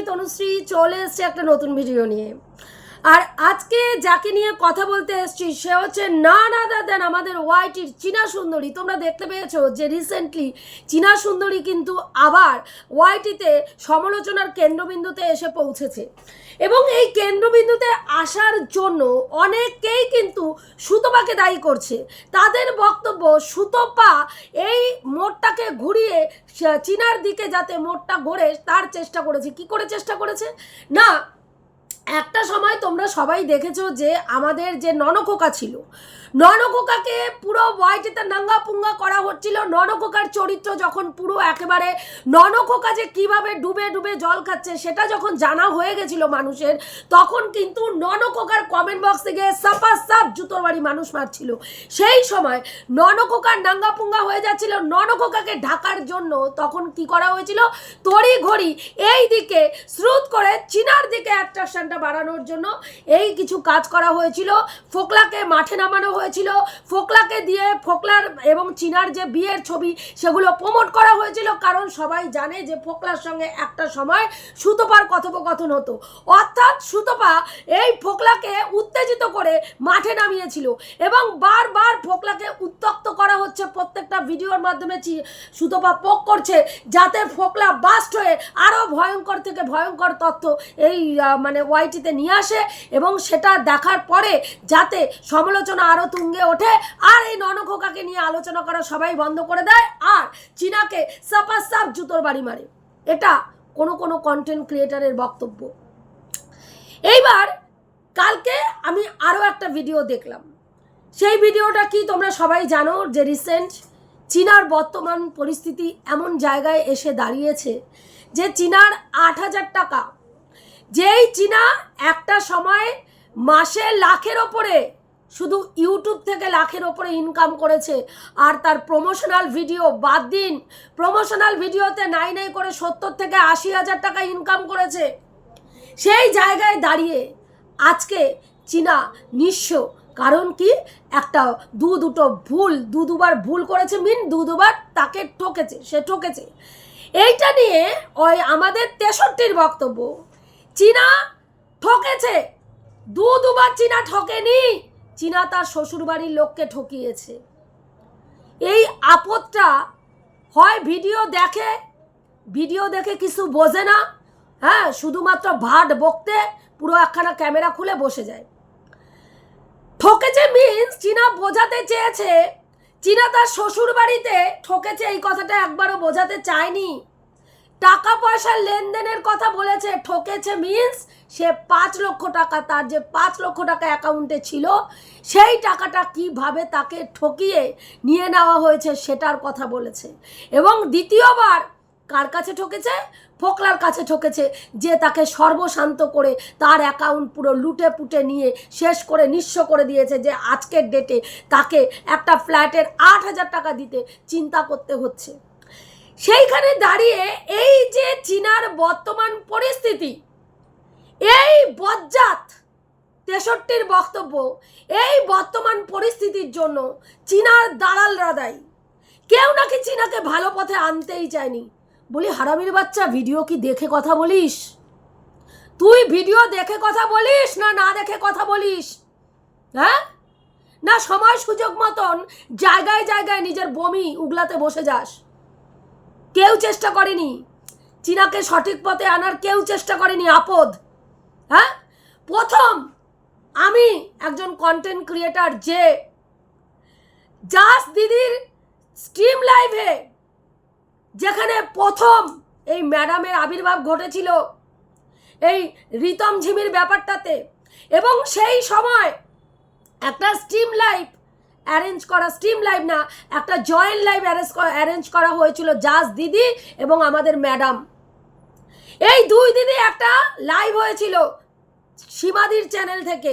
আমি তনুশ্রী চলে এসছি একটা নতুন ভিডিও নিয়ে। আর আজকে যাকে নিয়ে কথা বলতে এসেছি, সে হচ্ছে না না দেন আমাদের ওয়াইটির চীনা সুন্দরী। তোমরা দেখতে পেয়েছ যে রিসেন্টলি চীনা সুন্দরী কিন্তু আবার ওয়াইটিতে সমালোচনার কেন্দ্রবিন্দুতে এসে পৌঁছেছে। এবং এই কেন্দ্রবিন্দুতে আসার জন্য অনেকেই কিন্তু সুতপাকে দায়ী করছে। তাদের বক্তব্য, সুতপা এই মোড়টাকে ঘুরিয়ে চীনার দিকে যাতে মোড়টা গড়ে তার চেষ্টা করেছে। কি করে চেষ্টা করেছে? না একটা সময় তোমরা সবাই দেখেছ যে আমাদের যে ননকোকা ছিল, ননকোকাকে পুরো হোয়াইটেতে নাঙ্গা পুঙ্গা করা হচ্ছিল। ননকোকার চরিত্র যখন পুরো একেবারে ননকোকা যে কীভাবে ডুবে ডুবে জল খাচ্ছে সেটা যখন জানা হয়ে গেছিল মানুষের, তখন কিন্তু ননকোকার কমেন্ট বক্স থেকে সাপা সাপ জুতোর বাড়ি মানুষ মারছিল। সেই সময় ননকোকার নাঙ্গা পুঙ্গা হয়ে যাচ্ছিল। ননকোকাকে ঢাকার জন্য তখন কি করা হয়েছিল? তড়ি ঘড়ি এই দিকে স্রোত করে চীনার দিকে অ্যাট্রাকশনটা বাড়ানোর জন্য এই কিছু কাজ করা হয়েছিল। ফোকলাকে মাঠে নামানো হয়েছিল। ফোকলাকে দিয়ে ফোকলার এবং চীনার যে বিয়ের ছবি, সেগুলো প্রমোট করা হয়েছিল। কারণ সবাই জানে যে ফোকলার সঙ্গে একটা সময় সুতপার কথোপকথন হতো। অর্থাৎ সুতপা এই ফোকলাকে উত্তেজিত করে মাঠে নামিয়েছিল এবং বারবার ফোকলাকে উত্তক্ত করা হচ্ছে। প্রত্যেকটা ভিডিওর মাধ্যমে সুতপা পোক করছে যাতে ফোকলা বাস্ট হয়ে আরও ভয়ঙ্কর থেকে ভয়ঙ্কর তথ্য এই মানে ওয়াইটিতে নিয়ে আসে এবং সেটা দেখার পরে যাতে সমালোচনা আরও তুঙ্গে ওঠে, আর এই ননখোকাকে নিয়ে আলোচনা করা সবাই বন্ধ করে দেয়, আর চীনাকে সাপা সাপ জুতোর বাড়ি মারে। এটা কোনো কোনো কন্টেন্ট ক্রিয়েটারের বক্তব্য। এইবার কালকে আমি আরও একটা ভিডিও দেখলাম। সেই ভিডিওটা কি তোমরা সবাই জানো যে রিসেন্ট চীনার বর্তমান পরিস্থিতি এমন জায়গায় এসে দাঁড়িয়েছে যে চীনার আট হাজার টাকা যেই চীনা একটা সময় মাসে লাখের ওপরে, শুধু ইউটিউব থেকে লাখের ওপরে ইনকাম করেছে, আর তার প্রমোশনাল ভিডিও বাদ দিন। প্রমোশনাল ভিডিওতে নাই নাই করে সত্তর থেকে আশি হাজার টাকা ইনকাম করেছে। সেই জায়গায় দাঁড়িয়ে আজকে চীনা নিঃস্ব। কারণ কি? একটা দু দুটো ভুল, দু দুবার ভুল করেছে মিন, দু দুবার তাকে ঠকেছে, সে ঠকেছে। এইটা নিয়ে ওই আমাদের তেষট্টির বক্তব্য। চীনা ঠকেছে। দু দুবার চীনা ঠকেনি, চীনা তার শ্বশুরবাড়ির লোককে ঠকিয়েছে। এই আপদটা হয় ভিডিও দেখে ভিডিও দেখে কিছু বোঝে না হ্যাঁ শুধুমাত্র ভাট বকতে পুরো একখানা ক্যামেরা খুলে বসে যায়। ঠকেছে মিন্স চীনা বোঝাতে চেয়েছে, চীনা তার শ্বশুর বাড়িতে ঠকেছে, এই কথাটা একবারও বোঝাতে চায়নি। টাকা পয়সার লেনদেনের কথা বলেছে, ঠকেছে মিন্স সে পাঁচ লক্ষ টাকা, তার যে পাঁচ লক্ষ টাকা অ্যাকাউন্টে ছিল, সেই টাকাটা কীভাবে তাকে ঠকিয়ে নিয়ে নেওয়া হয়েছে সেটার কথা বলেছে। এবং দ্বিতীয়বার কার কাছে ঠকেছে? ফোকলার কাছে ঠকেছে, যে তাকে সর্বশান্ত করে তার অ্যাকাউন্ট পুরো লুটে পুটে নিয়ে শেষ করে নিঃস্ব করে দিয়েছে যে আজকের ডেটে তাকে একটা ফ্ল্যাটের আট হাজার টাকা দিতে চিন্তা করতে হচ্ছে। সেইখানে দাঁড়িয়ে এই যে চীনার বর্তমান পরিস্থিতি, এই বজ্জাত তেষট্টির বক্তব্য, এই বর্তমান পরিস্থিতির জন্য চীনার দালালরা দায়ী। কেউ নাকি চীনাকে ভালো পথে আনতেই চায়নি। বলি, হারামির বাচ্চা, ভিডিও কি দেখে কথা বলিস? তুই ভিডিও দেখে কথা বলিস না না দেখে কথা বলিস? হ্যাঁ? না সময় সুযোগ মতন জায়গায় জায়গায় নিজের বমি উগলাতে বসে যাস। কেউ চেষ্টা করেনি। চীনাকে সঠিক পথে আনার কেউ চেষ্টা করেনি, আপদ। হ্যাঁ? প্রথম, আমি একজন কন্টেন্ট ক্রিয়েটার যে, জাস দিদির স্ট্রিম লাইভে যেখানে প্রথম এই ম্যাডামের আবির্ভাব ঘটেছিল, এই রিতম ঝিমির ব্যাপারটাতে। এবং সেই সময় একটা স্ট্রিম লাইভ অ্যারেঞ্জ করা স্ট্রিম লাইভ না, একটা জয়েন্ট লাইভ অ্যারেঞ্জ অ্যারেঞ্জ করা হয়েছিল জাজ দিদি এবং আমাদের ম্যাডাম এই দুই দিদি একটা লাইভ হয়েছিল সীমাদির চ্যানেল থেকে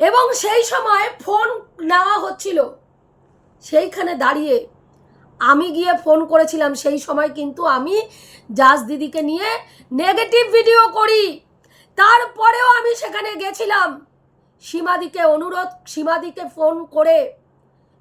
এবং সেই সময় ফোন নেওয়া হচ্ছিল। সেইখানে দাঁড়িয়ে আমি গিয়ে ফোন করেছিলাম, সেই সময় কিন্তু আমি জাজ দিদিকে নিয়ে নেগেটিভ ভিডিও করি। তারপরেও আমি সেখানে গেছিলাম। সীমাদিকে অনুরোধ, সীমাদিকে ফোন করে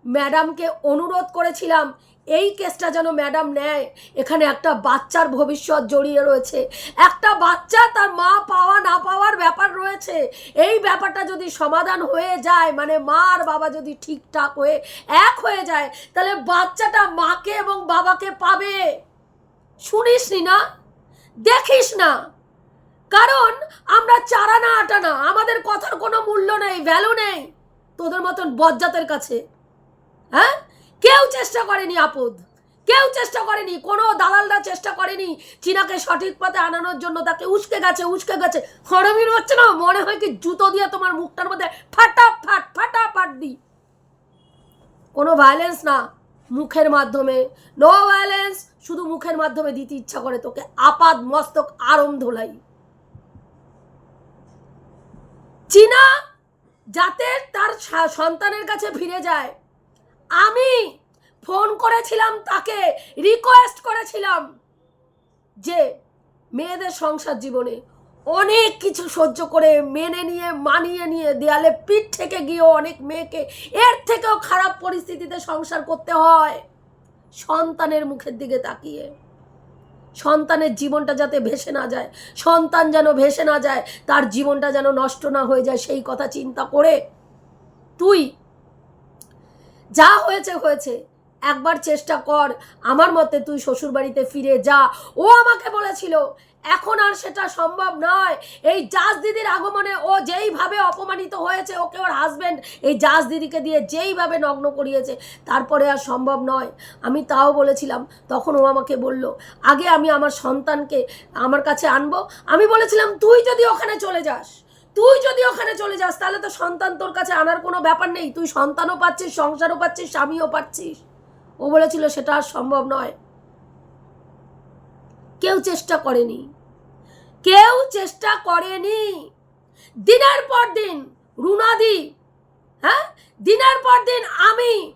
ম্যাডামকে অনুরোধ করেছিলাম, এই কেসটা যেন ম্যাডাম নেয়। এখানে একটা বাচ্চার ভবিষ্যৎ জড়িয়ে রয়েছে। একটা বাচ্চা তার মা পাওয়া না পাওয়ার ব্যাপার রয়েছে। এই ব্যাপারটা যদি সমাধান হয়ে যায় মানে মা আর বাবা যদি ঠিকঠাক হয়ে, এক হয়ে যায়, তাহলে বাচ্চাটা মাকে এবং বাবাকে পাবে। শুনিস নি? দেখিস না? কারণ আমরা চারা না আটা না। আমাদের কথার কোনো মূল্য নেই ভ্যালু নেই। তোদের মতন বজ্জাতের কাছে। হ্যাঁ? কেউ চেষ্টা করেনি আপদ। কেউ চেষ্টা করেনি, কোনো দালালরা চেষ্টা করেনি চীনাকে সঠিক পথে আনানোর জন্য। তাকে উস্কে গেছে উস্কে গেছে। খরমির হচ্ছে না, মনে হয় কি জুতো দিয়ে তোমার মুখটার মধ্যে ফাটা ফাটাফাট ফাটাফাট দিই। কোনো ভায়োলেন্স না মুখের মাধ্যমে। নো ভায়োলেন্স শুধু মুখের মাধ্যমে দিতে ইচ্ছা করে তোকে। আপাদ, মস্তক, আরম ধোলাই। চীনা যাতে তার সন্তানের কাছে ফিরে যায় আমি ফোন করেছিলাম, তাকে রিকোয়েস্ট করেছিলাম যে মেয়েদের সংসার জীবনে অনেক কিছু সহ্য করে মেনে নিয়ে, মানিয়ে নিয়ে দেয়ালে পিঠ থেকে গিয়েও অনেক মেয়েকে এর থেকেও খারাপ পরিস্থিতিতে সংসার করতে হয়। সন্তানের মুখের দিকে তাকিয়ে, সন্তানের জীবনটা যাতে ভেসে না যায়, সন্তান যেন ভেসে না যায়, তার জীবনটা যেন নষ্ট না হয়ে যায়, সেই কথা চিন্তা করে তুই যা হয়েছে হয়েছে। একবার চেষ্টা কর, আমার মতে তুই শ্বশুরবাড়িতে ফিরে যা। ও আমাকে বলেছিল, এখন আর সেটা সম্ভব নয়। এই জাজ দিদির আগমনে ও যেইভাবে অপমানিত হয়েছে, ওকে ওর হাজবেন্ড এই জাজ দিদিকে দিয়ে যেইভাবে নগ্ন করিয়েছে, তারপরে আর সম্ভব নয়। আমি তাও বলেছিলাম, তখন ও আমাকে বলল, আগে আমি আমার সন্তানকে আমার কাছে আনব। আমি বলেছিলাম, তুই যদি ওখানে চলে যাস। তুই যদি ওখানে চলে যাস, তাহলে তো সন্তান তোর কাছে আনার কোনো ব্যাপার নেই। তুই সন্তানও পাচ্ছিস, সংসারও পাচ্ছিস, স্বামীও পাচ্ছিস। ও বলেছিল সেটা আর সম্ভব নয়। কেউ চেষ্টা করেনি। কেউ চেষ্টা করেনি। দিনের পর দিন রুনাদি হ্যাঁ? দিনের পর দিন আমি,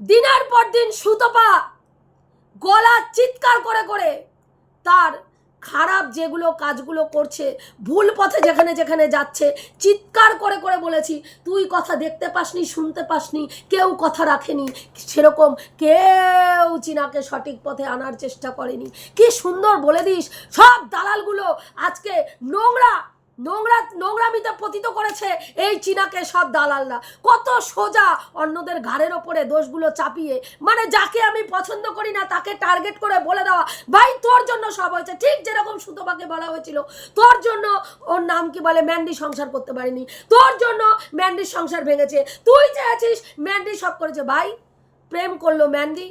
দিনের পর দিন সুতপা গলা চিৎকার করে করে তার খারাপ যেগুলো কাজগুলো করছে, ভুল পথে যেখানে যেখানে যাচ্ছে, চিৎকার করে করে বলেছি, তুই কথা দেখতে পাসনি, শুনতে পাসনি, কেউ কথা রাখেনি, সেরকম কেউ চিনাকে সঠিক পথে আনার চেষ্টা করেনি। কি সুন্দর বলে দিস, সব দালালগুলো আজকে নোংরা নোংরা, নোংরামিতে পতিত করেছে এই চীনাকে সব দালালরা। কত সোজা অন্যদের ঘাড়ের ওপরে দোষগুলো চাপিয়ে মানে যাকে আমি পছন্দ করি না, তাকে টার্গেট করে বলে দেওয়া। ভাই, তোর জন্য সব হয়েছে। ঠিক যেরকম সুতোপাকে বলা হয়েছিল, তোর জন্য ওর নাম কি বলে? ম্যান্ডি সংসার করতে পারিনি। তোর জন্য ম্যান্ডির সংসার ভেঙেছে। তুই চেয়েছিস ম্যান্ডি সব করেছে। ভাই, প্রেম করল ম্যান্ডি।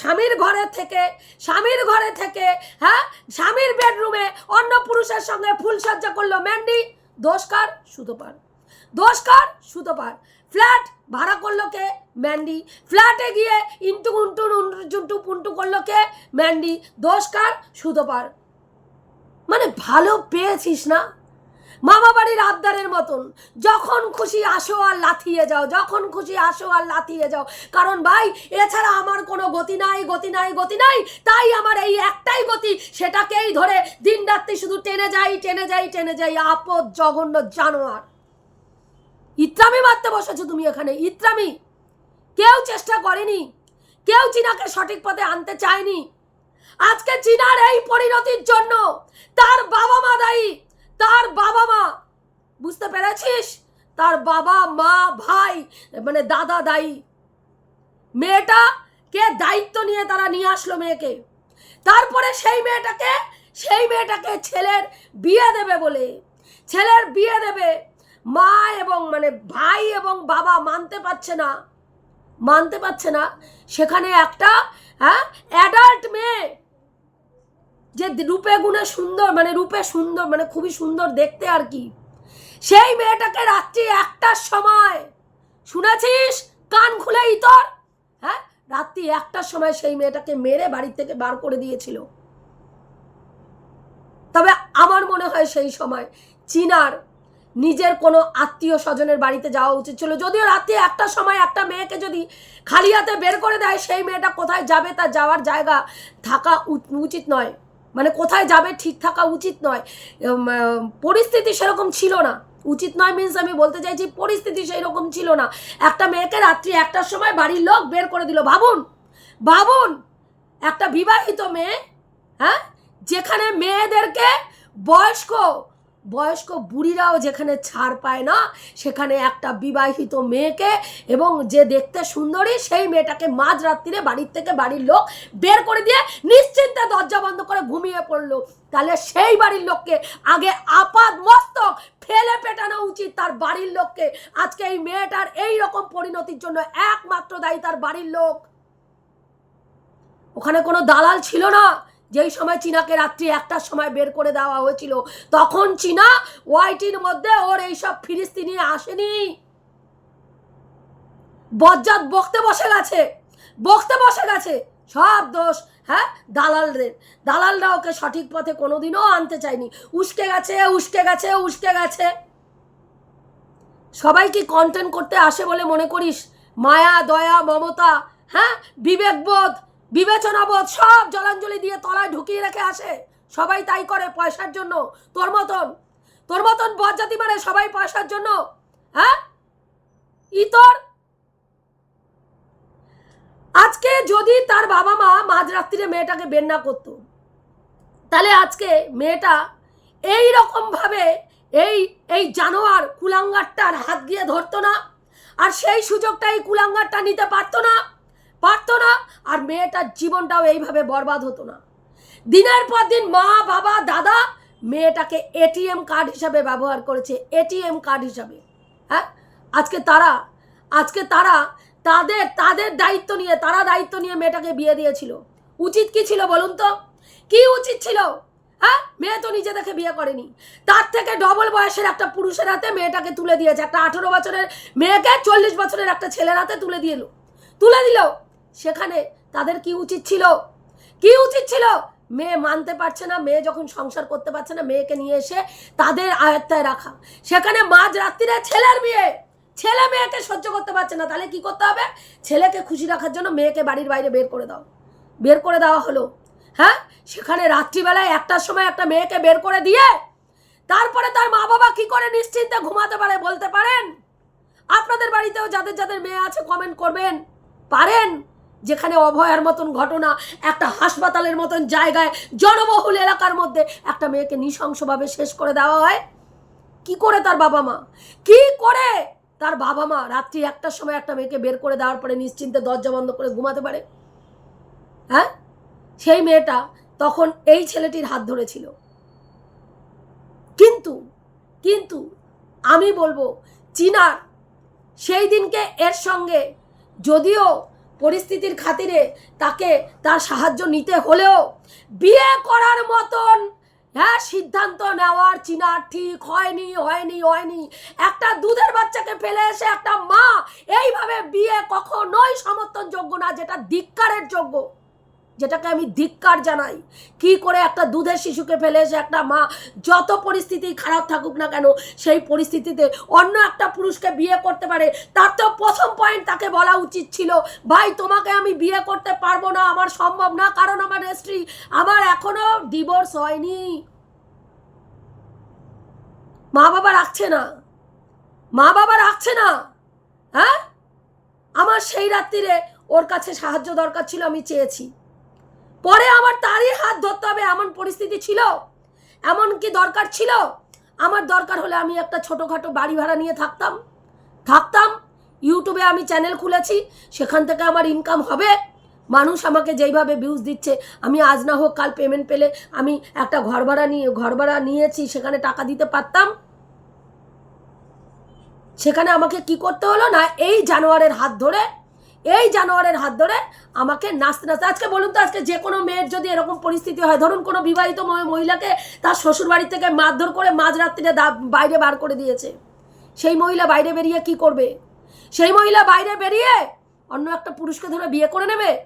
স্বামীর ঘরে থেকে, স্বামীর ঘরে থেকে হ্যাঁ? স্বামীর বেডরুমে অন্য পুরুষের সঙ্গে ফুলসজ্জা করল ম্যান্ডি দোষকার সুতোপার দোষকার সুতোপার ফ্ল্যাট ভাড়া করল কে? ম্যান্ডি ফ্ল্যাটে গিয়ে ইন্টু উন্টু জুন্টু পুন্টু করল কে? ম্যান্ডি দোষকার সুতোপার মানে ভালো পেয়েছিস না? মামা বাড়ির আবদারের মতন। যখন খুশি আসো আর লাথিয়ে যাও, যখন খুশি আসো আর লাথিয়ে যাও। কারণ ভাই, এছাড়া আমার কোনো গতি নাই গতি নাই গতি নাই। তাই আমার এই একটাই গতি, সেটাকেই ধরে দিন রাত্রি শুধু টেনে যাই টেনে যাই টেনে যাই, আপদ জঘন্য জানোয়ার। ইত্রামি মারতে বসেছো তুমি এখানে, ইত্রামি। কেউ চেষ্টা করেনি, কেউ চীনাকে সঠিক পথে আনতে চায়নি। আজকে চীনার এই পরিণতির জন্য তার বাবা মা দায়ী। তার বাবা মা। বুঝতে পেরেছিস? তার বাবা, মা, ভাই মানে দাদা দায়ী মেয়েটা কে দায়িত্ব নিয়ে তারা নিয়ে আসলো মেয়েকে? তারপরে সেই মেয়েটাকে সেই মেয়েটাকে ছেলের বিয়ে দেবে বলে। ছেলের বিয়ে দেবে। মা এবং মানে ভাই এবং বাবা মানতে পারছে না। মানতে পারছে না। সেখানে একটা হ্যাঁ অ্যাডাল্ট মেয়ে যে রূপে গুণে সুন্দর মানে রূপে সুন্দর মানে খুবই সুন্দর দেখতে আর কি। সেই মেয়েটাকে রাত্রি একটার সময়, শুনেছিস? কান খুলে ইতর? হ্যাঁ? রাত্রি একটার সময় সেই মেয়েটাকে মেরে বাড়ি থেকে বার করে দিয়েছিল। তবে আমার মনে হয় সেই সময় চীনার নিজের কোনো আত্মীয় স্বজনের বাড়িতে যাওয়া উচিত ছিল। যদিও রাত্রি একটার সময় একটা মেয়েকে যদি খালি হাতে বের করে দেয়, সেই মেয়েটা কোথায় যাবে তার যাওয়ার জায়গা থাকা উচিত নয়। মানে কোথায় যাবে ঠিক থাকা উচিত নয়। পরিস্থিতি সেরকম ছিল না। উচিত নয় মিন্স আমি বলতে চাইছি পরিস্থিতি সেই রকম ছিল না। একটা মেয়েকে রাত্রি একটার সময় বাড়ির লোক বের করে দিল। ভাবুন ভাবুন, একটা বিবাহিত মেয়ে হ্যাঁ যেখানে মেয়েদেরকে বয়স্ক বয়স্ক বুড়িরাও যেখানে ছাড় পায় না, সেখানে একটা বিবাহিত মেয়েকে এবং যে দেখতে সুন্দরী, সেই মেয়েটাকে মাঝ রাত্রিরে বাড়ির থেকে বাড়ির লোক বের করে দিয়ে নিশ্চিন্তে দরজা বন্ধ করে ঘুমিয়ে পড়ল। তাহলে সেই বাড়ির লোককে আগে আপাদ মস্তক ফেলে পেটানো উচিত তার বাড়ির লোককে। আজকে এই মেয়েটার এই রকম পরিণতির জন্য একমাত্র দায়ী তার বাড়ির লোক। ওখানে কোনো দালাল ছিল না। যেই সময় চীনাকে রাত্রি একটার সময় বের করে দেওয়া হয়েছিল, তখন চীনা ওয়াইটির মধ্যে ওর এইসব নিয়ে আসেনি। বজ্জাত বকতে বসে গেছে, বকতে বসে গেছে। সব দোষ হ্যাঁ দালালদের। দালালরা ওকে সঠিক পথে কোনোদিনও আনতে চায়নি। উস্কে গেছে উস্কে গেছে উস্কে গেছে। সবাই কি কন্টেন্ট করতে আসে বলে মনে করিস? মায়া, দয়া, মমতা হ্যাঁ বিবেকবোধ। বিবেচনাবোধ সব জলাঞ্জলি দিয়ে তলায় ঢুকিয়ে রেখে আসে। সবাই তাই করে পয়সার জন্য। তোর মতন। তোর মতন বজ্জাতি মানে সবাই পয়সার জন্য। হ্যাঁ? ইতর? আজকে যদি তার বাবা মা মাঝরাত্রিরে মেয়েটাকে বের না করতো, তাহলে আজকে মেয়েটা এই রকমভাবে এই এই জানোয়ার কুলাঙ্গারটার হাত গিয়ে ধরতো না, আর সেই সুযোগটা এই কুলাঙ্গারটা নিতে পারতো না। পারতো না আর মেয়েটার জীবনটাও এইভাবে বরবাদ হতো না। দিনের পর দিন মা, বাবা, দাদা মেয়েটাকে এটিএম কার্ড হিসাবে ব্যবহার করেছে এটিএম কার্ড হিসাবে। হ্যাঁ? আজকে তারা আজকে তারা তাদের তাদের দায়িত্ব নিয়ে, তারা দায়িত্ব নিয়ে মেয়েটাকে বিয়ে দিয়েছিল। উচিত কি ছিল বলুন তো? কি উচিত ছিল? হ্যাঁ? মেয়ে তো নিজে দেখে বিয়ে করেনি। তার থেকে ডবল বয়সের একটা পুরুষের হাতে মেয়েটাকে তুলে দিয়েছে। একটা আঠেরো বছরের, মেয়েকে চল্লিশ বছরের একটা ছেলের হাতে তুলে দিল। তুলে দিল। সেখানে তাদের কি উচিত ছিল? কি উচিত ছিল? মেয়ে মানতে পারছে না, মেয়ে যখন সংসার করতে পারছে না, মেয়েকে নিয়ে এসে তাদের আয়ত্তায় রাখা। সেখানে মাঝ রাত্রিরে ছেলের বিয়ে। ছেলে মেয়েকে সহ্য করতে পারছে না, তাহলে কি করতে হবে? ছেলেকে খুশি রাখার জন্য মেয়েকে বাড়ির বাইরে বের করে দাও। বের করে দেওয়া হলো। হ্যাঁ? সেখানে রাত্রিবেলায় একটার সময় একটা মেয়েকে বের করে দিয়ে তারপরে তার মা বাবা কি করে নিশ্চিন্তে ঘুমাতে পারে বলতে পারেন? আপনাদের বাড়িতেও যাদের যাদের মেয়ে আছে কমেন্ট করবেন। পারেন? যেখানে অভয়ার মতন ঘটনা, একটা হাসপাতালের মতন জায়গায়, জনবহুল এলাকার মধ্যে একটা মেয়েকে নৃশংসভাবে শেষ করে দেওয়া হয়। কি করে তার বাবা মা? কি করে তার বাবা মা রাত্রি একটার সময় একটা মেয়েকে বের করে দেওয়ার পরে নিশ্চিন্তে দরজা বন্ধ করে ঘুমাতে পারে? হ্যাঁ? সেই মেয়েটা তখন এই ছেলেটির হাত ধরেছিল। কিন্তু কিন্তু আমি বলব, চীনার সেই দিনকে এর সঙ্গে যদিও পরিস্থিতির খাতিরে তাকে তার সাহায্য নিতে হলেও বিয়ে করার মতন হ্যাঁ সিদ্ধান্ত নেওয়ার চিনা ঠিক হয়নি হয়নি হয়নি। একটা দুধের বাচ্চাকে ফেলে এসে একটা মা, এইভাবে বিয়ে কখনোই সমর্থনযোগ্য না, যেটা ধিক্কারের যোগ্য। যেটাকে আমি ধিক্কার জানাই। কি করে একটা দুধের শিশুকে ফেলে এসে একটা মা যত পরিস্থিতি খারাপ থাকুক না কেন, সেই পরিস্থিতিতে অন্য একটা পুরুষকে বিয়ে করতে পারে, তার তো প্রথম পয়েন্ট তাকে বলা উচিত ছিল, ভাই, তোমাকে আমি বিয়ে করতে পারব না, আমার সম্ভব না, কারণ আমার রেস্ট্রি আমার এখনও ডিভোর্স হয়নি। মা বাবা রাখছে না। মা বাবা রাখছে না। হ্যাঁ? আমার সেই রাত্রিরে ওর কাছে সাহায্য দরকার ছিল, আমি চেয়েছি। পরে আমার তারই হাত ধরতে হবে, এমন পরিস্থিতি ছিল, এমন কি দরকার ছিল? আমার দরকার হলে আমি একটা ছোটোখাটো বাড়ি ভাড়া নিয়ে থাকতাম। থাকতাম, ইউটিউবে আমি চ্যানেল খুলেছি, সেখান থেকে আমার ইনকাম হবে। মানুষ আমাকে যেইভাবে ভিউজ দিচ্ছে, আমি আজ না হোক কাল পেমেন্ট পেলে আমি একটা ঘর ভাড়া নিয়ে, ঘর ভাড়া নিয়েছি, সেখানে টাকা দিতে পারতাম। সেখানে আমাকে কি করতে হলো না, এই জানোয়ারের হাত ধরে এই জানোয়ারের হাত ধরে আমাকে নাচতে নাচতে, আজকে বলুন তো, আজকে যে কোনো মেয়ের যদি এরকম পরিস্থিতি হয়, ধরুন কোনো বিবাহিত মহিলাকে তার শ্বশুর বাড়ি থেকে মারধর করে মাঝরাত্রিরে দা- বাইরে বার করে দিয়েছে। সেই মহিলা বাইরে বেরিয়ে কি করবে? সেই মহিলা বাইরে বেরিয়ে অন্য একটা পুরুষকে ধরে বিয়ে করে নেবে?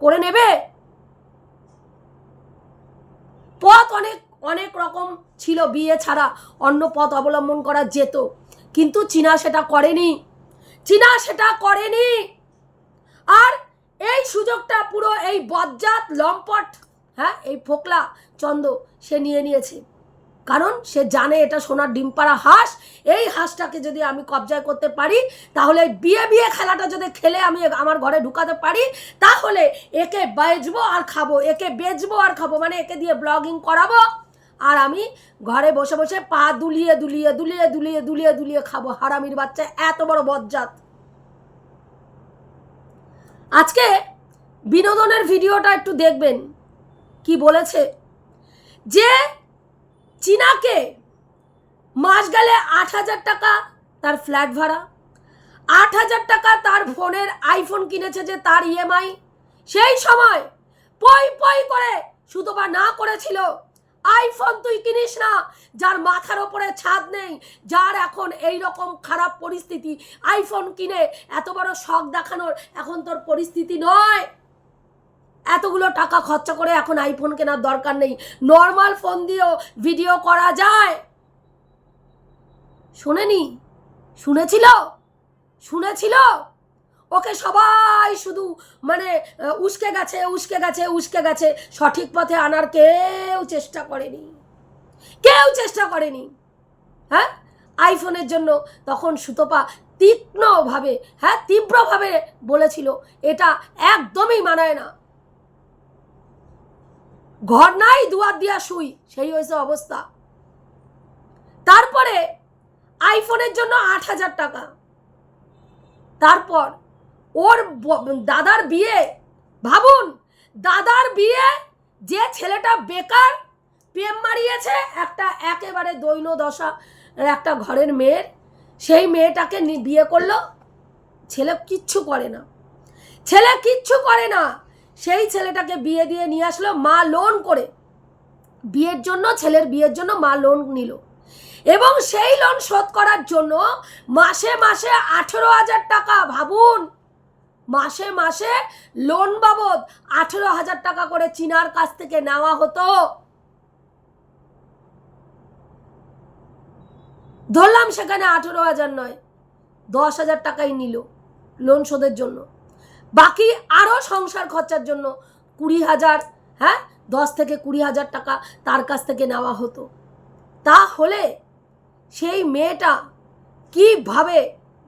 করে নেবে? পথ অনেক অনেক রকম ছিল বিয়ে ছাড়া, অন্য পথ অবলম্বন করা যেত। কিন্তু চীনা সেটা করেনি। চীনা সেটা করেনি। আর এই সুযোগটা পুরো এই বজ্জাত লম্পট হ্যাঁ এই ফোকলা চন্দ সে নিয়ে নিয়েছে। কারণ সে জানে এটা সোনার ডিম পাড়া হাঁস, এই হাঁসটাকে যদি আমি কবজায় করতে পারি, তাহলে বিয়ে বিয়ে খেলাটা যদি খেলে আমি আমার ঘরে ঢুকাতে পারি, তাহলে একে বেচবো আর খাব, একে বেচবো আর খাব মানে একে দিয়ে ব্লগিং করাবো, আর আমি ঘরে বসে বসে পা দুলিয়ে দুলিয়ে দুলিয়ে দুলিয়ে দুলিয়ে দুলিয়ে খাব। হারামির বাচ্চা এত বড় বজ্জাত। আজকে বিনোদনের ভিডিওটা একটু দেখবেন। কি বলেছে? যে চীনাকে মাস গেলে আট হাজার টাকা তার ফ্ল্যাট ভাড়া, আট হাজার টাকা তার ফোনের আইফোন কিনেছে যে তার ইএমআই, সেই সময় পই পই করে সুতোবা না করেছিল আইফোন তুই কিনিস না। যার মাথার ওপরে ছাদ নেই, যার এখন এই রকম খারাপ পরিস্থিতি আইফোন কিনে এত বড় শখ দেখানোর এখন তোর পরিস্থিতি নয়। এতগুলো টাকা খরচা করে এখন আইফোন কেনার দরকার নেই। নর্মাল ফোন দিয়েও ভিডিও করা যায়। শোনেনি? শুনেছিল? শুনেছিল? ওকে সবাই শুধু মানে উস্কে গেছে উস্কে গেছে উস্কে গেছে। সঠিক পথে আনার কেউ চেষ্টা করেনি। কেউ চেষ্টা করেনি। হ্যাঁ? আইফোনের জন্য তখন সুতপা তীক্ষ্ণভাবে হ্যাঁ তীব্রভাবে বলেছিল, এটা একদমই মানায় না। ঘর নাই, দুয়ার দিয়া শুই। সেই হয়েছে অবস্থা। তারপরে আইফোনের জন্য আট হাজার টাকা। তারপর ওর দাদার বিয়ে, ভাবুন, দাদার বিয়ে যে ছেলেটা বেকার প্রেম মারিয়েছে, একটা একেবারে দৈন দশা, একটা ঘরের মেয়ের, সেই মেয়েটাকে বিয়ে করল, ছেলে কিচ্ছু করে না। ছেলে কিচ্ছু করে না। সেই ছেলেটাকে বিয়ে দিয়ে নিয়ে আসলো, মা লোন করে। বিয়ের জন্য, ছেলের বিয়ের জন্য মা লোন নিল। এবং সেই লোন শোধ করার জন্য মাসে মাসে আঠেরো হাজার টাকা, ভাবুন মাসে মাসে লোন বাবদ আঠেরো হাজার টাকা করে চীনার কাছ থেকে নেওয়া হতো। ধরলাম সেখানে আঠেরো হাজার নয়, দশ হাজার টাকাই নিল লোন শোধের জন্য। বাকি আরও সংসার খরচার জন্য কুড়ি হাজার হ্যাঁ দশ থেকে কুড়ি হাজার টাকা তার কাছ থেকে নেওয়া হতো। তাহলে সেই মেয়েটা কীভাবে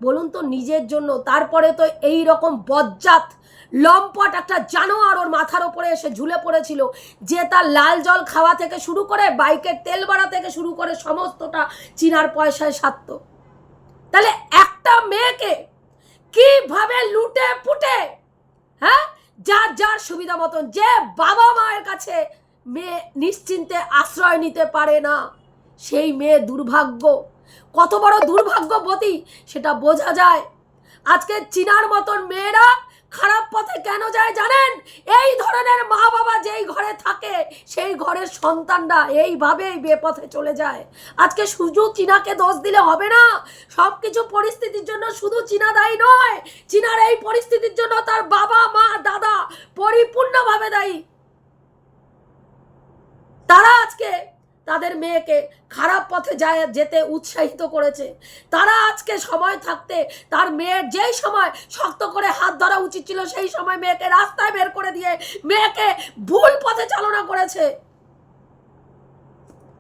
বলুন তো নিজের জন্য, তারপরে তো এই রকম বজ্জাত, লম্পট একটা জানোয়ার ওর মাথার ওপরে এসে ঝুলে পড়েছিল, যে তার লাল জল খাওয়া থেকে শুরু করে বাইকের তেল বাড়া থেকে শুরু করে সমস্তটা চিনার পয়সায় সারত। তাহলে একটা মেয়েকে কীভাবে লুটে পুটে হ্যাঁ? যার যার সুবিধা মতন, যে বাবা মায়ের কাছে মেয়ে নিশ্চিন্তে আশ্রয় নিতে পারে না, সেই মেয়ে দুর্ভাগ্য। কত বড় দুর্ভাগ্যবতী, সেটা বোঝা যায়। আজকে চিনার মতন মেয়েরা খারাপ পথে কেন যায় জানেন? এই ধরনের মা বাবা যেই ঘরে থাকে, সেই ঘরের সন্তানরা এইভাবেই বেপথে চলে যায়। আজকে শুধু চীনাকে দোষ দিলে হবে না সব কিছু পরিস্থিতির জন্য শুধু চীনা দায়ী নয়, চীনার এই পরিস্থিতির জন্য তার বাবা, মা, দাদা পরিপূর্ণভাবে দায়ী। তারা আজকে তাদের মেয়েকে খারাপ পথে যায়, যেতে উৎসাহিত করেছে। তারা আজকে সময় থাকতে তার মেয়ের যেই সময় শক্ত করে হাত ধরা উচিত ছিল, সেই সময় মেয়েকে রাস্তায় বের করে দিয়ে মেয়েকে ভুল পথে চালনা করেছে।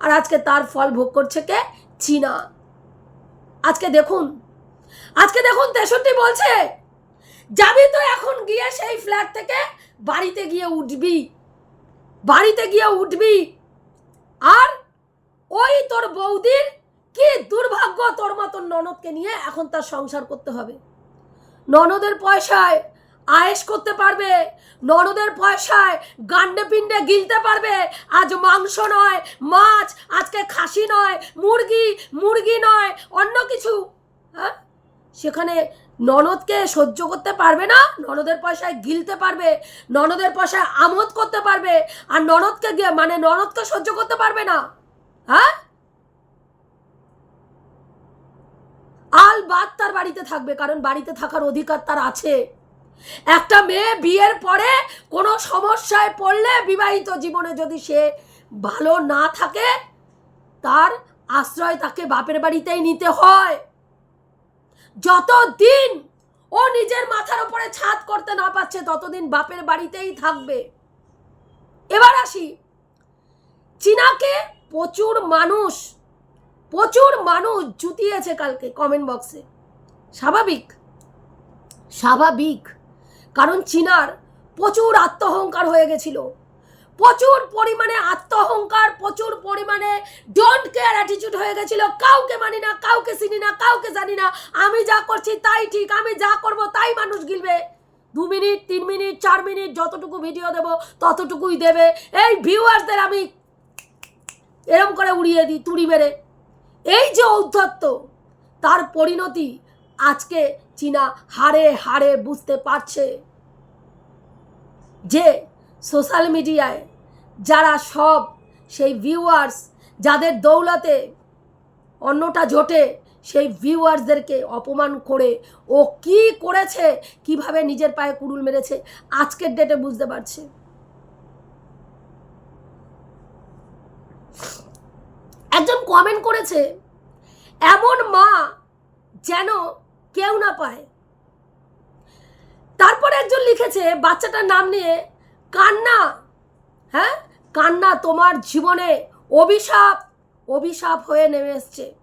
আর আজকে তার ফল ভোগ করছে কে? চীনা। আজকে দেখুন আজকে দেখুন, তেষট্টি বলছে, যাবি তো এখন গিয়ে সেই ফ্ল্যাট থেকে বাড়িতে গিয়ে উঠবি, বাড়িতে গিয়ে উঠবি। আর ওই তোর বৌদির কি দুর্ভাগ্য তোর মতন ননদকে নিয়ে এখন তার সংসার করতে হবে? ননদের পয়সায় আয়েস করতে পারবে, ননদের পয়সায় গান্ডে পিণ্ডে গিলতে পারবে। আজ মাংস নয়, মাছ, আজকে খাসি নয়, মুরগি মুরগি নয়, অন্য কিছু হ্যাঁ? সেখানে ননদকে সহ্য করতে পারবে না, ননদের পয়সায় গিলতে পারবে, ননদের পয়সায় আমোদ করতে পারবে, আর ননদকে গিয়ে মানে ননদকে সহ্য করতে পারবে না। হ্যাঁ? আল বাদ তার বাড়িতে থাকবে, কারণ বাড়িতে থাকার অধিকার তার আছে। একটা মেয়ে বিয়ের পরে কোনো সমস্যায় পড়লে বিবাহিত জীবনে যদি সে ভালো না থাকে, তার আশ্রয় তাকে বাপের বাড়িতেই নিতে হয়। যতদিন ও নিজের মাথার উপরে ছাদ করতে না পারছে, ততদিন বাপের বাড়িতেই থাকবে। এবার আসি। চীনাকে প্রচুর মানুষ প্রচুর মানুষ জুতিয়েছে কালকে কমেন্ট বক্সে স্বাভাবিক? স্বাভাবিক। কারণ চীনার প্রচুর আত্মহংকার হয়ে গেছিল। প্রচুর পরিমাণে আত্মহংকার, প্রচুর পরিমাণে ডোন্ট কেয়ার অ্যাটিটিউড হয়ে গেছিল। কাউকে মানি না, কাউকে চিনি না, কাউকে জানি না। আমি যা করছি তাই ঠিক, আমি যা করব তাই মানুষ গিলবে। দু মিনিট, তিন মিনিট, চার মিনিট, যতটুকু ভিডিও দেব, ততটুকুই দেবে। এই ভিউয়ার্সদের আমি এরম করে উড়িয়ে দিই, তুড়ি মেরে। এই যে ঔদ্ধত্য, তার পরিণতি আজকে চীনা হারে হারে বুঝতে পারছে যে সোশ্যাল মিডিয়ায় যারা সব সেই ভিউয়ার্স যাদের দৌলতে অন্যটা জোটে, সেই ভিউয়ার্সদেরকে অপমান করে ও কি করেছে, কীভাবে নিজের পায়ে কুড়ুল মেরেছে, আজকের ডেটে বুঝতে পারছে। একজন কমেন্ট করেছে, এমন মা যেন কেউ না পায়। তারপর একজন লিখেছে, বাচ্চাটার নাম নিয়ে কান্না হ্যাঁ? কান্না তোমার জীবনে অভিশাপ অভিশাপ হয়ে নেমে এসছে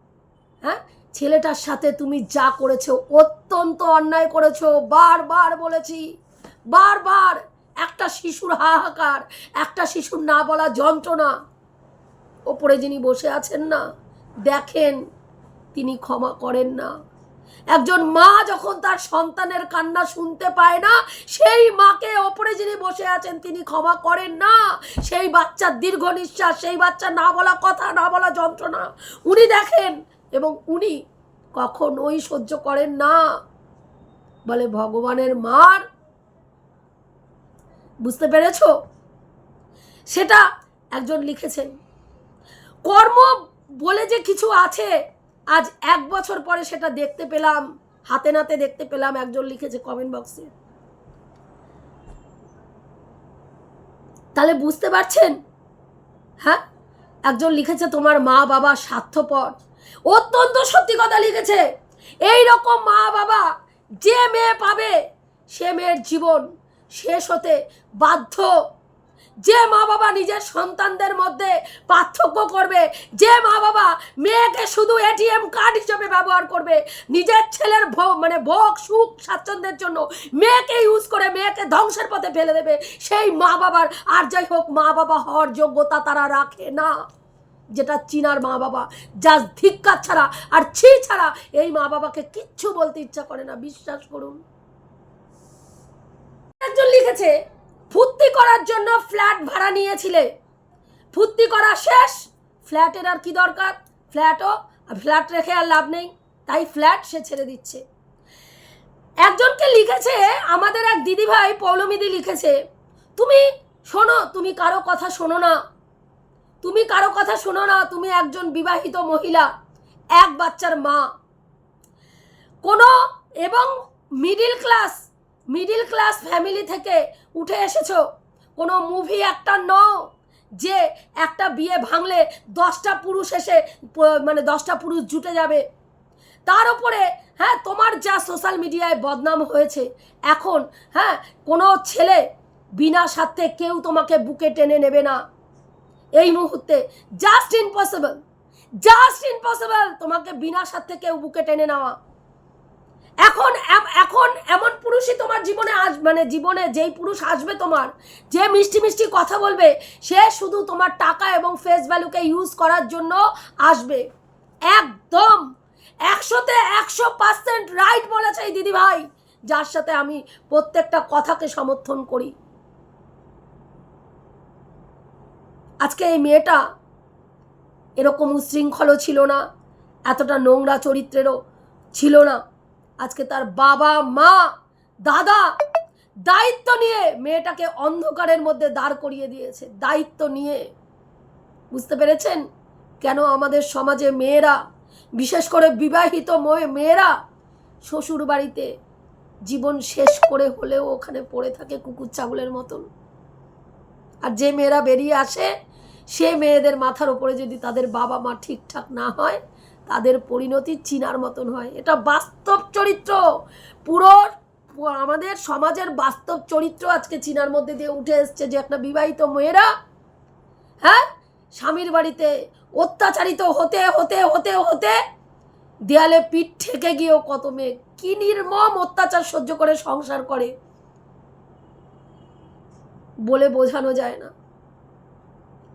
হ্যাঁ? ছেলেটার সাথে তুমি যা করেছ, অত্যন্ত অন্যায় করেছ, বারবার বলেছি, বারবার। একটা শিশুর হাহাকার, একটা শিশুর না বলা যন্ত্রণা। ওপরে যিনি বসে আছেন না, দেখেন, তিনি ক্ষমা করেন না। একজন মা যখন তার সন্তানের কান্না শুনতে পায় না, সেই মাকে ওপরে যিনি বসে আছেন তিনি ক্ষমা করেন না। সেই বাচ্চার দীর্ঘ নিঃশ্বাস, সেই বাচ্চা না বলা কথা, না বলা যন্ত্রণা, উনি দেখেন এবং উনি কখনোই সহ্য করেন না। বলে, ভগবানের মার। বুঝতে পেরেছ? সেটা একজন লিখেছেন। কর্ম বলে যে কিছু আছে আজ এক বছর পরে সেটা দেখতে পেলাম, হাতে নাতে দেখতে পেলাম, একজন লিখেছে কমেন্ট বক্সে তাহলে বুঝতে পারছেন? হ্যাঁ? একজন লিখেছে, তোমার মা বাবা স্বার্থপর। অত্যন্ত সত্যি কথা লিখেছে। এই রকম মা বাবা যে মেয়ে পাবে, সে মেয়ের জীবন শেষ হতে বাধ্য। যে মা বাবা নিজের সন্তানদের মধ্যে পার্থক্য করবে, যে মা বাবা মেয়েকে শুধু এটিএম কার্ড হিসেবে ব্যবহার করবে, নিজের ছেলের মানে ভোগ, সুখ, স্বাচ্ছন্দ্যের জন্য মেয়েকে ইউজ করে মেয়েকে ধ্বংসের পথে ফেলে দেবে, সেই মা বাবার, আর যাই হোক মা বাবা হওয়ার যোগ্যতা তারা রাখে না। যেটা চীনার মা বাবা যা ধিক্কার ছাড়া আর ছি ছাড়া এই মা বাবাকে কিচ্ছু বলতে ইচ্ছা করে না, বিশ্বাস করুন। একজন লিখেছে ফুর্তি করার জন্য ফ্ল্যাট ভাড়া নিয়েছিলে। ফুর্তি করা শেষ, ফ্ল্যাটের আর কি দরকার? ফ্ল্যাটও ফ্ল্যাট রেখে আর লাভ নেই। তাই ফ্ল্যাট সে ছেড়ে দিচ্ছে। একজনকে লিখেছে, আমাদের এক দিদিভাই পৌলমিদি লিখেছে, তুমি শোনো, তুমি কারও কথা শোনো না। তুমি কারও কথা শোনো না, তুমি একজন বিবাহিত মহিলা, এক বাচ্চার মা। কোনো এবং middle class middle class family থেকে উঠে এসেছ? কোনো মুভি একটা নও যে একটা বিয়ে ভাঙলে দশটা পুরুষ এসে মানে দশটা পুরুষ জুটে যাবে। তার উপরে হ্যাঁ তোমার যা সোশ্যাল মিডিয়ায় বদনাম হয়েছে, এখন হ্যাঁ কোনো ছেলে বিনা স্বার্থে কেউ তোমাকে বুকে টেনে নেবে না। এই মুহূর্তে জাস্ট ইম্পসিবল জাস্ট ইম্পসিবল তোমাকে বিনা স্বার্থে কেউ বুকে টেনে নেওয়া। এখন এখন এমন পুরুষই তোমার জীবনে আস মানে জীবনে যেই পুরুষ আসবে তোমার, যে মিষ্টি মিষ্টি কথা বলবে, সে শুধু তোমার টাকা এবং ফেস ভ্যালুকে ইউজ করার জন্য আসবে। একদম। একশোতে একশো পার্সেন্ট রাইট বলেছে এই দিদি ভাই যার সাথে আমি প্রত্যেকটা কথাকে সমর্থন করি। আজকে এই মেয়েটা এরকম উশৃঙ্খলও ছিল না, এতটা নোংরা চরিত্রেরও ছিল না। আজকে তার বাবা, মা, দাদা দায়িত্ব নিয়ে মেয়েটাকে অন্ধকারের মধ্যে দাঁড় করিয়ে দিয়েছে। দায়িত্ব নিয়ে। বুঝতে পেরেছেন? কেন আমাদের সমাজে মেয়েরা, বিশেষ করে বিবাহিত ময়ে- মেয়েরা শ্বশুর বাড়িতে জীবন শেষ করে হলেও ওখানে পড়ে থাকে কুকুর ছাগলের মতন? আর যে মেয়েরা বেরিয়ে আসে, সে মেয়েদের মাথার ওপরে যদি তাদের বাবা মা ঠিকঠাক না হয় তাদের পরিণতি চিনার মতন হয়। এটা বাস্তব চরিত্র। পুরো আমাদের সমাজের বাস্তব চরিত্র আজকে চিনার মধ্যে দিয়ে উঠে এসছে যে একটা বিবাহিত মেয়েরা হ্যাঁ স্বামীর বাড়িতে অত্যাচারিত হতে হতে হতে হতে দেয়ালে পিঠ ঠেকে গিয়েও কত মেয়ে কি নির্মম অত্যাচার সহ্য করে সংসার করে বলে বোঝানো যায় না।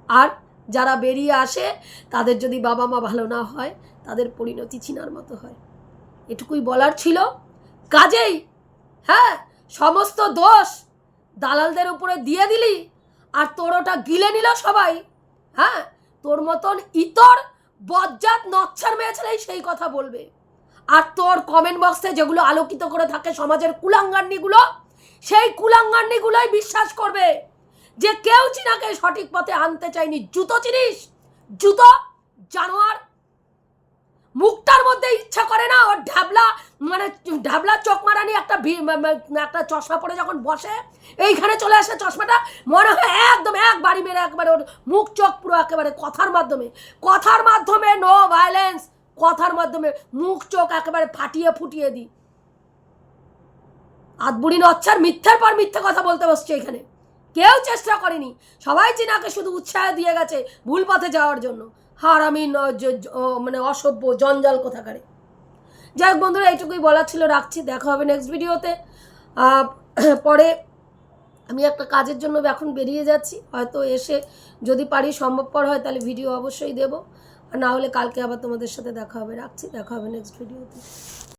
আর যারা বেরিয়ে আসে, তাদের যদি বাবা মা ভালো না হয়, তাদের পরিণতি চিনার মতো হয়। এটুকুই বলার ছিল। কাজেই হ্যাঁ সমস্ত দোষ দালালদের উপরে দিয়ে দিলি, আর তোর ওটা গিলে নিল সবাই। হ্যাঁ তোর মতন ইতর, বজ্জাত, নচ্ছার মেয়ে ছেলেই সেই কথা বলবে। আর তোর কমেন্ট বক্সে যেগুলো আলোকিত করে থাকে সমাজের কুলাঙ্গান্নিগুলো, সেই কুলাঙ্গান্নিগুলোই বিশ্বাস করবে। যে কেউ চিনাকে সঠিক পথে আনতে চায়নি। জুতো চিনিস? জুতো, জানোয়ার। মুখটার মধ্যে ইচ্ছা করে না, ওর ঢাবলা মানে ঢাবলা চোখ মারানি একটা একটা চশমা পরে যখন বসে, এইখানে চলে আসে চশমাটা, মনে হয় একদম এক বাড়ি মেরে একবারে ওর মুখ, চোখ পুরো একেবারে কথার মাধ্যমে। কথার মাধ্যমে নো ভায়োলেন্স কথার মাধ্যমে মুখ, চোখ একেবারে ফাটিয়ে ফুটিয়ে দিই। আদবুড়ি নচ্ছার মিথ্যার পর মিথ্যে কথা বলতে বসছে এখানে। কেউ চেষ্টা করেনি। সবাই চিনাকে শুধু উৎসাহ দিয়ে গেছে ভুল পথে যাওয়ার জন্য। হার আমি মানে অসভ্য জঞ্জাল কোথাকারে। যাই হোক বন্ধুরা, এইটুকুই বলার ছিল, রাখছি, দেখা হবে নেক্সট ভিডিওতে পরে আমি একটা কাজের জন্য এখন বেরিয়ে যাচ্ছি। হয়তো এসে যদি পারি সম্ভবপর হয়, তাহলে ভিডিও অবশ্যই দেবো। আর না হলে কালকে আবার তোমাদের সাথে দেখা হবে। রাখছি, দেখা হবে নেক্সট ভিডিওতে